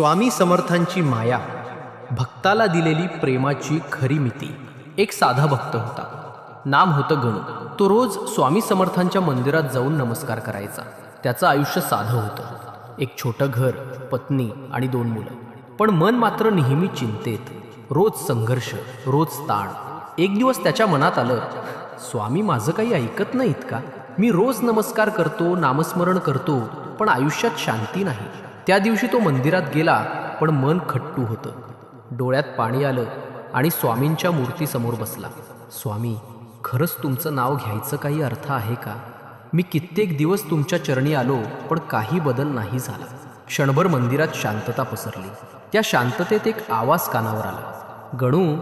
स्वामी समर्थांची माया भक्ताला दिलेली प्रेमाची खरी मिती. एक साधा भक्त होता. नाम होतं गणू. तो रोज स्वामी समर्थांच्या मंदिरात जाऊन नमस्कार करायचा. त्याचं आयुष्य साधं होतं. एक छोटं घर पत्नी आणि दोन मुलं. पण मन मात्र नेहमी चिंतेत. रोज संघर्ष रोज ताण. एक दिवस त्याच्या मनात आलं स्वामी माझं काही ऐकत नाहीत का? मी रोज नमस्कार करतो नामस्मरण करतो पण आयुष्यात शांती नाही. त्या दिवशी तो मंदिरात गेला पण मन खट्टू होतं. डोळ्यात पाणी आलं आणि स्वामींच्या मूर्तीसमोर बसला. स्वामी खरंच तुमचं नाव घ्यायचं काही अर्थ आहे का? मी कित्येक दिवस तुमच्या चरणी आलो पण काही बदल नाही झाला. क्षणभर मंदिरात शांतता पसरली. त्या शांततेत एक आवाज कानावर आला. गणू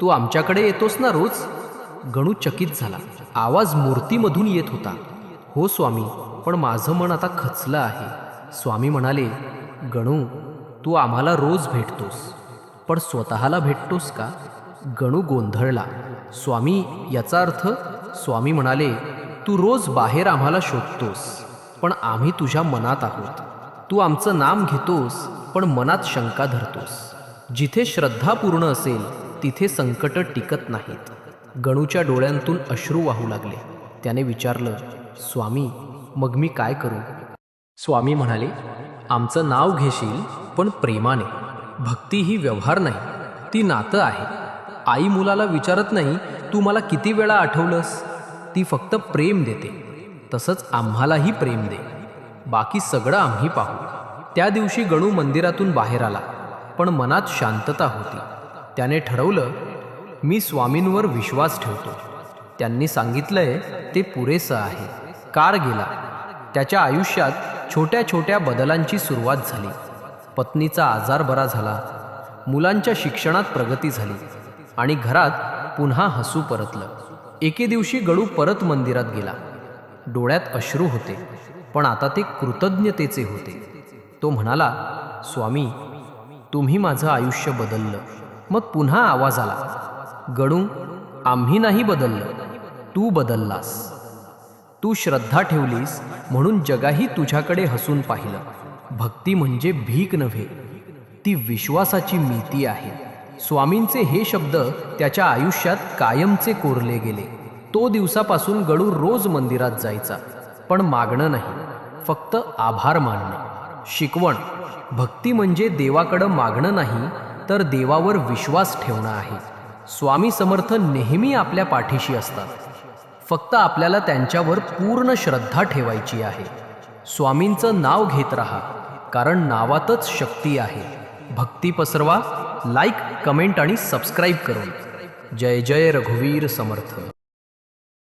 तू आमच्याकडे येतोस ना रोज? गणू चकित झाला. आवाज मूर्तीमधून येत होता. हो स्वामी पण माझं मन आता खचलं आहे. स्वामी म्हणाले गणू तू आम्हाला रोज भेटतोस पण स्वतःला भेटतोस का? गणू गोंधळला. स्वामी याचा अर्थ स्वामी म्हणाले तू रोज बाहेर आम्हाला शोधतोस पण आम्ही तुझ्या मनात आहोत. तू आमचं नाम घेतोस पण मनात शंका धरतोस. जिथे श्रद्धा पूर्ण असेल तिथे संकट टिकत नाहीत. गणूच्या डोळ्यांतून अश्रू वाहू लागले. त्याने विचारलं स्वामी मग मी काय करू? स्वामी म्हणाले आमचं नाव घेशील पण प्रेमाने. भक्ती ही व्यवहार नाही ती नातं आहे. आई मुलाला विचारत नाही तू मला किती वेळा आठवलंस? ती फक्त प्रेम देते. तसंच आम्हालाही प्रेम दे. बाकी सगळं आम्ही पाहू. त्या दिवशी गणू मंदिरातून बाहेर आला पण मनात शांतता होती. त्याने ठरवलं मी स्वामींवर विश्वास ठेवतो. त्यांनी सांगितलंय ते पुरेसं आहे. कार गेला. त्याच्या आयुष्यात छोट्या छोट्या बदलांची सुरुवात झाली. पत्नीचा आजार बरा झाला. मुलांच्या शिक्षणात प्रगती झाली आणि घरात पुन्हा हसू परतलं. एके दिवशी गडू परत मंदिरात गेला. डोळ्यात अश्रू होते पण आता ते कृतज्ञतेचे होते. तो म्हणाला स्वामी तुम्ही माझं आयुष्य बदललं. मग पुन्हा आवाज आला. गणू आम्ही नाही बदललं. तू बदललास. तू श्रद्धा ठेवलीस म्हणून जगाही तुझ्याकडे हसून पाहिलं. भक्ती म्हणजे भीक नव्हे ती विश्वासाची मीती आहे. स्वामींचे हे शब्द त्याच्या आयुष्यात कायमचे कोरले गेले. तो दिवसापासून गडू रोज मंदिरात जायचा पण मागणं नाही फक्त आभार मानणं. शिकवण भक्ती म्हणजे देवाकडं मागणं नाही तर देवावर विश्वास ठेवणं आहे. स्वामी समर्थ नेहमी आपल्या पाठीशी असतात. फक्त आपल्याला त्यांच्यावर पूर्ण श्रद्धा ठेवायची आहे. स्वामींचं नाव घेत राहा कारण नावातच शक्ती आहे. भक्ती पसरवा लाईक कमेंट आणि सबस्क्राईब करून. जय जय रघुवीर समर्थ.